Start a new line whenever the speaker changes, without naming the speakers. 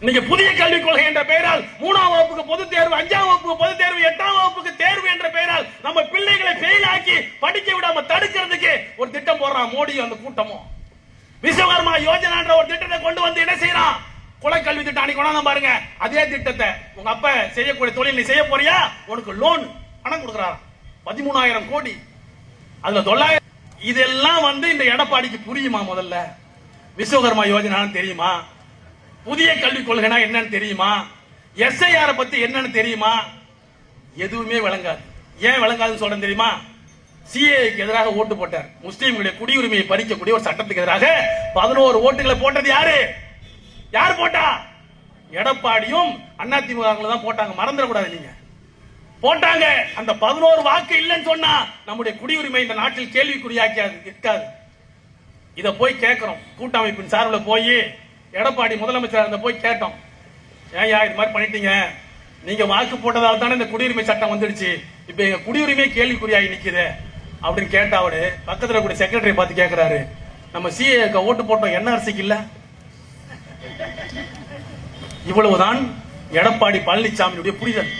இன்னைக்கு புதிய கல்விக் கொள்கை என்ற பெயரால் மூணாம் வகுப்புக்கு பொது தேர்வு அஞ்சாம் வகுப்புக்கு பொது தேர்வு எட்டாம் வகுப்புக்கு தேர்வு என்ற பெயரால் நம்ம பிள்ளைகளை ஃபெயில் ஆக்கி படிக்க விடாம தடுக்கிறதுக்கு ஒரு திட்டம் போடுறான் மோடியும் அந்த கூட்டமும். விஸ்வகர்மா யோஜனான்ற ஒரு திட்டத்தை கொண்டு வந்து என்ன செய்யறான் குலக்கல்வி திட்டம் அன்னைக்கு கொண்டாந்து பாருங்க. அதே திட்டத்தை உங்க அப்பா செய்யக்கூடிய தொழில் நீ செய்ய போறியா? உனக்கு லோன் பணம் கொடுக்குறாராம் பதிமூணாயிரம் கோடி. அதுல தொள்ளாயிரம் இதெல்லாம் வந்து இந்த எடப்பாடிக்கு புரியுமா முதல்ல? விஸ்வகர்மா யோஜனான்னு தெரியுமா? புதிய கல்விக் கொள்கைனா என்னன்னு தெரியுமா? எஸ்ஐஆர் பத்தி என்னன்னு தெரியுமா? எதுவுமே விளங்காது. ஏன் விளங்காதுன்னு சொல்றேன் தெரியுமா? சிஏக்கு எதிராக ஓட்டு போட்டார். முஸ்லீம்களுடைய குடியுரிமையை பறிக்கக்கூடிய ஒரு சட்டத்துக்கு எதிராக பதினோரு ஓட்டுகளை போட்டது யாரு? யார் போட்டா? எடப்பாடியும் அதிமுக தான் போட்டாங்க. மறந்துடக்கூடாது நீங்க. போட்டாங்க. அந்த பதினோரு வாக்கு இல்லைன்னு சொன்னா நம்முடைய குடியுரிமை இந்த நாட்டில் கேள்விக்குறியாக்கியாது இருக்காது இதை போய் கேட்கிறோம். கூட்டமைப்பின் சார்பில் போய் எடப்பாடி முதலமைச்சராக இருந்த போய் கேட்டோம். ஏயா இது மாதிரி பண்ணிட்டீங்க. நீங்க வாக்கு போட்டதால தானே இந்த குடியுரிமை சட்டம் வந்துடுச்சு. இப்ப எங்க குடியுரிமை கேள்விக்குறியாகி நிக்குது அப்படின்னு கேட்டா அவரு பக்கத்துல கூடிய செக்ரட்டரி பார்த்து கேட்குறாரு நம்ம சிஏக்க ஓட்டு போட்டோம் என்ஆர்சிக்கு இல்ல. இவ்வளவுதான் எடப்பாடி பழனிசாமியுடைய புரிதல்.